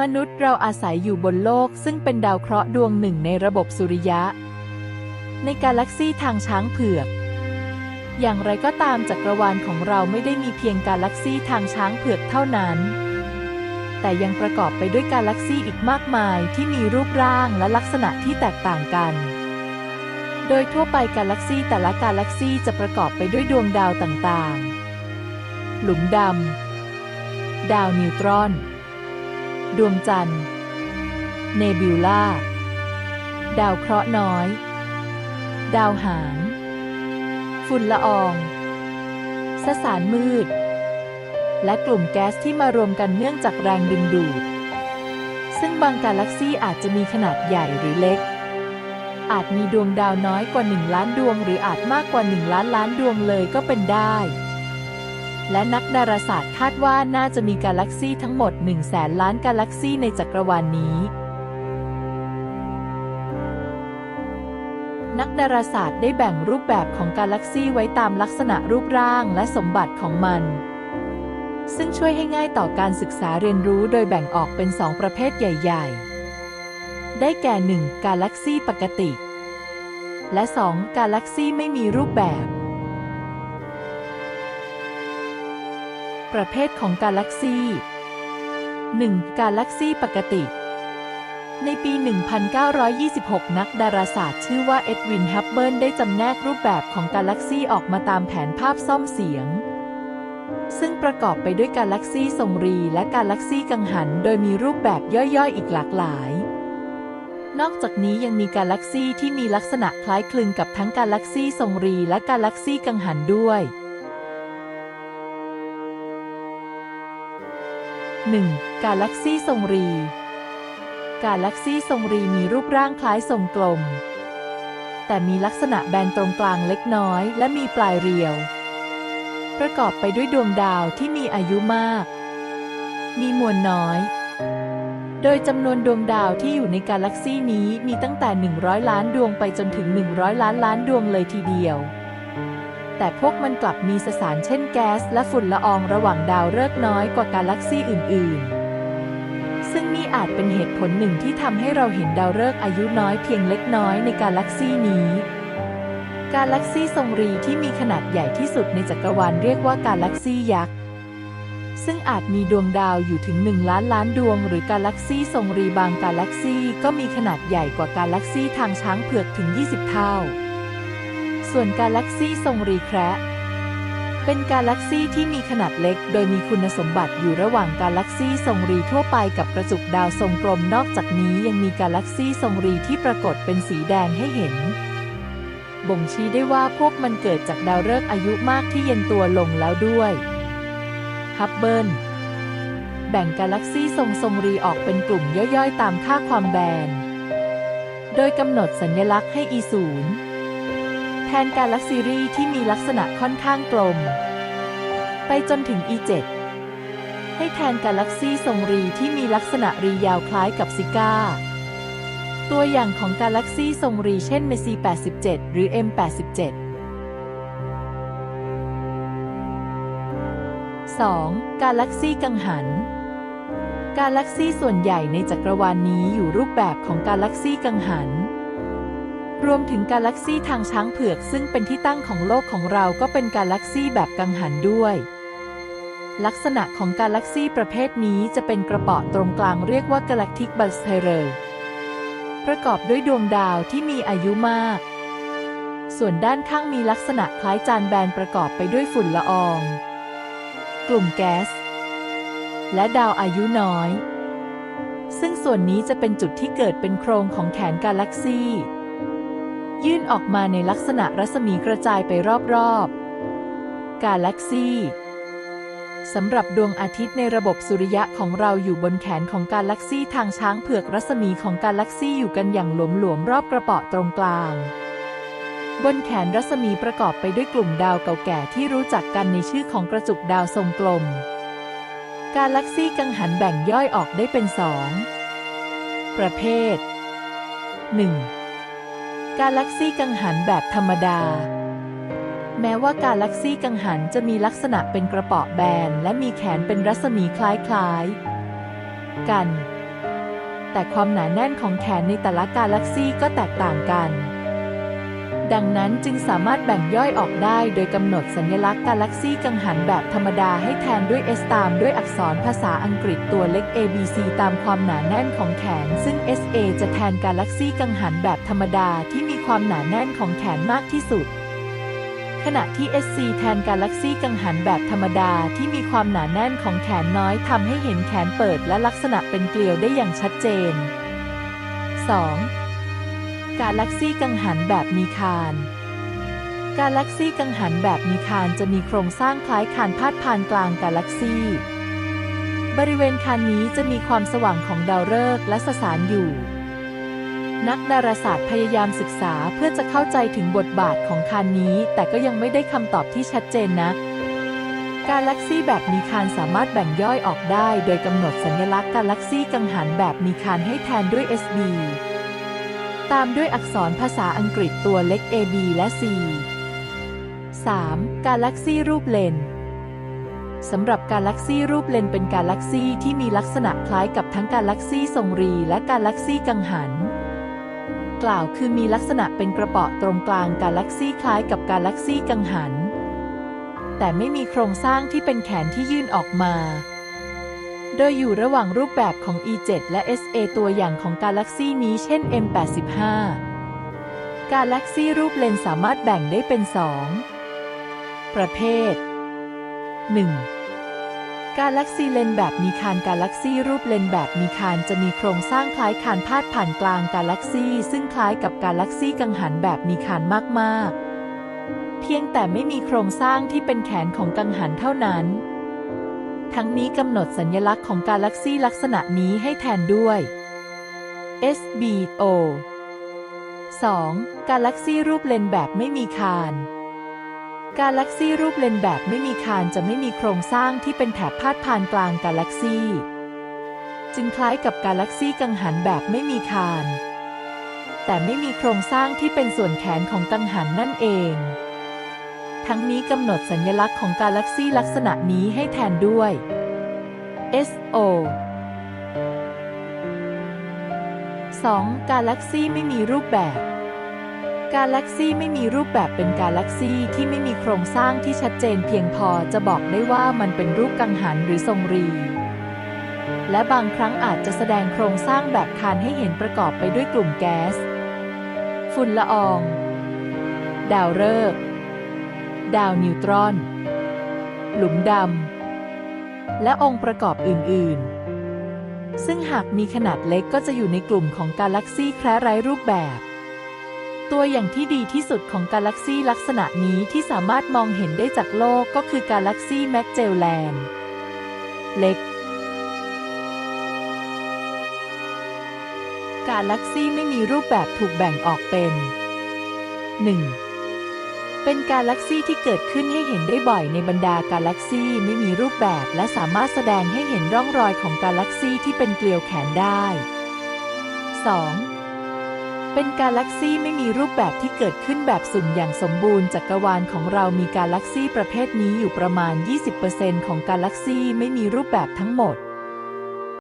มนุษย์เราอาศัยอยู่บนโลกซึ่งเป็นดาวเคราะห์ดวงหนึ่งในระบบสุริยะ ในกาแล็กซีทางช้างเผือก อย่างไรก็ตามจักรวาลของเราไม่ได้มีเพียงกาแล็กซีทางช้างเผือกเท่านั้น แต่ยังประกอบไปด้วยกาแล็กซีอีกมากมายที่มีรูปร่างและลักษณะที่แตกต่างกัน โดยทั่วไปกาแล็กซีแต่ละกาแล็กซีจะประกอบไปด้วยดวงดาวต่างๆ หลุมดำ ดาวนิวตรอน ดวงจันทร์ เนบิวลาดาวเคราะห์น้อย ดาวหาง ฝุ่นละออง สสารมืด และกลุ่มแก๊สที่มารวมกันเนื่องจากแรงดึงดูด ซึ่งบางกาแล็กซี่อาจจะมีขนาดใหญ่หรือเล็ก อาจมีดวงดาวน้อยกว่า 1 ล้านดวง หรืออาจมากกว่า 1 ล้านล้านดวงเลยก็เป็นได้ และนักดาราศาสตร์คาดว่าน่าจะมีกาแล็กซีทั้งหมด 1 0 0 0 0แสนล้านกาแล็กซีในจักรวาลนนี้ นักดาราศาสตร์ได้แบ่งรูปแบบของกาแล็กซีไว้ตามลักษณะรูปร่างและสมบัติของมัน ซึ่งช่วยให้ง่ายต่อการศึกษาเรียนรู้โดยแบ่งออกเป็นสองประเภทใหญ่ ๆ ได้แก่ 1. กาแล็กซีปกติ และ 2. กาแล็กซีไม่มีรูปแบบ ประเภทของกาแล็กซี 1. กาแล็กซีปกติ ในปี 1926 นักดาราศาสตร์ชื่อว่าเอ็ดวิน ฮับเบิลได้จำแนกรูปแบบของกาแล็กซีออกมาตามแผนภาพซ่อมเสียง ซึ่งประกอบไปด้วยกาแล็กซีทรงรีและกาแล็กซีกังหัน โดยมีรูปแบบย่อยๆ อีกหลากหลายนอกจากนี้ยังมีกาแล็กซีที่มีลักษณะคล้ายคลึงกับทั้งกาแล็กซีทรงรีและกาแล็กซีกังหันด้วย 1. กาแล็กซีทรงรี กาแล็กซีทรงรีมีรูปร่างคล้ายทรงกลม แต่มีลักษณะแบนตรงกลางเล็กน้อยและมีปลายเรียว ประกอบไปด้วยดวงดาวที่มีอายุมาก มีมวลน้อย โดยจำนวนดวงดาวที่อยู่ในกาแล็กซีนี้มีตั้งแต่ 100 ล้านดวงไปจนถึง 100 ล้านล้านดวงเลยทีเดียว แต่พวกมันกลับมีสสารเช่นแก๊สและฝุ่นละอองระหว่างดาวฤกษ์น้อยกว่ากาแล็กซีอื่น ๆ ซึ่งนี่อาจเป็นเหตุผลหนึ่งที่ทำให้เราเห็นดาวฤกษ์อายุน้อยเพียงเล็กน้อยในกาแล็กซีนี้กาแล็กซีทรงรีที่มีขนาดใหญ่ที่สุดในจักรวาลเรียกว่ากาแล็กซียักษ์ ซึ่งอาจมีดวงดาวอยู่ถึง 1 ล้านล้านดวง หรือกาแล็กซีทรงรีบางกาแล็กซีก็มีขนาดใหญ่กว่ากาแล็กซีทางช้างเผือกถึง 20 เท่า ส่วนกาแล็กซีทรงรีแคระเป็นกาแล็กซีที่มีขนาดเล็ก โดยมีคุณสมบัติอยู่ระหว่างกาแล็กซีทรงรีทั่วไปกับกระจุกดาวทรงกลมนอกจากนี้ยังมีกาแล็กซีทรงรีที่ปรากฏเป็นสีแดงให้เห็น บ่งชี้ได้ว่าพวกมันเกิดจากดาวฤกษ์อายุมากที่เย็นตัวลงแล้วด้วยฮับเบิลแบ่งกาแล็กซีทรงทรงรีออกเป็นกลุ่มย่อยๆ ตามค่าความแบน โดยกำหนดสัญลักษณ์ให้ E0 แทนกาแล็กซีรีที่มีลักษณะค่อนข้างกลม ไปจนถึง E7 ให้แทนกาแล็กซี่ทรงรีที่มีลักษณะรียาวคล้ายกับซิก้า ตัวอย่างของกาแล็กซี่ทรงรีเช่นเมซี87 หรือ M87 2. กาแล็กซี่กังหัน กาแล็กซี่ส่วนใหญ่ในจักรวาลนนี้อยู่รูปแบบของกาแล็กซี่กังหัน รวมถึงกาแล็กซีทางช้างเผือกซึ่งเป็นที่ตั้งของโลกของเราก็เป็นกาแล็กซีแบบกังหันด้วย ลักษณะของกาแล็กซีประเภทนี้จะเป็นกระเป๋อตรงกลางเรียกว่า Galactic b u s t e r e r ประกอบด้วยดวงดาวที่มีอายุมาก ส่วนด้านข้างมีลักษณะคล้ายจานแบนประกอบไปด้วยฝุ่นละออง กลุ่มแก๊ส และดาวอายุน้อย ซึ่งส่วนนี้จะเป็นจุดที่เกิดเป็นโครงของแขนกาแล็กซี ยื่นออกมาในลักษณะรัศมีกระจายไปรอบๆ กาแล็กซีสำหรับดวงอาทิตย์ในระบบสุริยะของเราอยู่บนแขนของกาแล็กซีทางช้างเผือกรัศมีของกาแล็กซีอยู่กันอย่างหลวมๆรอบกระเป๋อตรงกลาง บนแขนรัศมีประกอบไปด้วยกลุ่มดาวเก่าแก่ที่รู้จักกันในชื่อของกระจุกดาวทรงกลม กาแล็กซีกังหันแบ่งย่อยออกได้เป็นสองประเภท 1. กาแล็กซี่กังหันแบบธรรมดา แม้ว่ากาแล็กซี่กังหันจะมีลักษณะเป็นกระเป๋อแบน และมีแขนเป็นรัศมีคล้ายๆ กัน แต่ความหนาแน่นของแขนในแต่ละกาแล็กซี่ก็แตกต่างกัน ดังนั้นจึงสามารถแบ่งย่อยออกได้โดยกำหนดสัญลักษณ์กาแล็กซี่กังหันแบบธรรมดาให้แทนด้วย S ตามด้วยอักษรภาษาอังกฤษตัวเล็ก ABC ตามความหนาแน่นของแขน ซึ่ง SA จะแทนกาแล็กซี่กังหันแบบธรรมดาที่มีความหนาแน่นของแขนมากที่สุด ขณะที่ SC แทนกาแล็กซี่กังหันแบบธรรมดาที่มีความหนาแน่นของแขนน้อยทำให้เห็นแขนเปิดและลักษณะเป็นเกลียวได้อย่างชัดเจน 2. กาแล็กซี่กังหันแบบมีคานกาแล็กซี่กังหันแบบมีคานจะมีโครงสร้างคล้ายคานพาดผ่านกลางกาแล็กซี่บริเวณคานนี้จะมีความสว่างของดาวฤกษ์และสสารอยู่ นักดาราศาสตร์พยายามศึกษาเพื่อจะเข้าใจถึงบทบาทของคานนี้ แต่ก็ยังไม่ได้คำตอบที่ชัดเจนนักกาแล็กซี่แบบมีคานสามารถแบ่งย่อยออกได้ โดยกำหนดสัญลักษณ์กาแล็กซี่กังหันแบบมีคานให้แทนด้วย SB ตามด้วยอักษรภาษาอังกฤษตัวเล็ก AB และ C 3. กาแล็กซี่รูปเลนสำหรับกาแล็กซี่รูปเลนเป็นกาแล็กซี่ที่มีลักษณะคล้ายกับทั้งกาแล็กซี่ทรงรีและกาแล็กซี่กังหัน กล่าวคือมีลักษณะเป็นกระเป๋อตรงกลางกาแล็กซี่คล้ายกับกาแล็กซี่กังหัน แต่ไม่มีโครงสร้างที่เป็นแขนที่ยื่นออกมา โดยอยู่ระหว่างรูปแบบของ E7 และ SA ตัวอย่างของกาแล็กซี่นี้เช่น M85 กาแล็กซี่รูปเลนสามารถแบ่งได้เป็น 2 ประเภท 1. กาแล็กซีเลนแบบมีคานกาแล็กซี่รูปเลนแบบมีคานจะมีโครงสร้างคล้ายคานพาดผ่านกลางกาแล็กซี่ซึ่งคล้ายกับกาแล็กซี่กังหันแบบมีคานมากๆ เพียงแต่ไม่มีโครงสร้างที่เป็นแขนของกังหันเท่านั้น ทั้งนี้กำหนดสัญลักษณ์ของกาแล็กซี่ลักษณะนี้ให้แทนด้วย SBO 2. กาแล็กซี่รูปเลนแบบไม่มีคานกาแล็กซี่รูปเลนแบบไม่มีคานจะไม่มีโครงสร้างที่เป็นแถบพาดผ่านกลางกาแล็กซี่จึงคล้ายกับกาแล็กซี่กังหันแบบไม่มีคาน แต่ไม่มีโครงสร้างที่เป็นส่วนแขนของกังหันนั่นเอง ทั้งนี้กำหนดสัญลักษณ์ของกาแล็กซี่ลักษณะนี้ให้แทนด้วย SO 2. กาแล็กซี่ไม่มีรูปแบบ กาแล็กซี่ไม่มีรูปแบบเป็นกาแล็กซี่ที่ไม่มีโครงสร้างที่ชัดเจนเพียงพอจะบอกได้ว่ามันเป็นรูปกังหันหรือทรงรี และบางครั้งอาจจะแสดงโครงสร้างแบบคานให้เห็นประกอบไปด้วยกลุ่มแก๊ส ฝุ่นละออง ดาวฤกษ์ ดาวนิวตรอน หลุมดำ และองค์ประกอบอื่น ๆ ซึ่งหากมีขนาดเล็กก็จะอยู่ในกลุ่มของกาแล็กซี่แคระไร้รูปแบบ ตัวอย่างที่ดีที่สุดของกาแล็กซี่ลักษณะนี้ที่สามารถมองเห็นได้จากโลกก็คือกาแล็กซี่แมกเจลแลนเล็กกาแล็กซี่ไม่มีรูปแบบถูกแบ่งออกเป็น 1. เป็นกาแล็กซี่ที่เกิดขึ้นให้เห็นได้บ่อยในบรรดากาแล็กซี่ไม่มีรูปแบบ และสามารถแสดงให้เห็นร่องรอยของกาแล็กซี่ที่เป็นเกลียวแขนได้ 2. เป็นกาแล็กซี่ไม่มีรูปแบบที่เกิดขึ้นแบบสุ่มอย่างสมบูรณ์จักรวาลของเรามีกาแล็กซี่ประเภทนี้อยู่ประมาณ 20%ของกาแล็กซี่ไม่มีรูปแบบทั้งหมด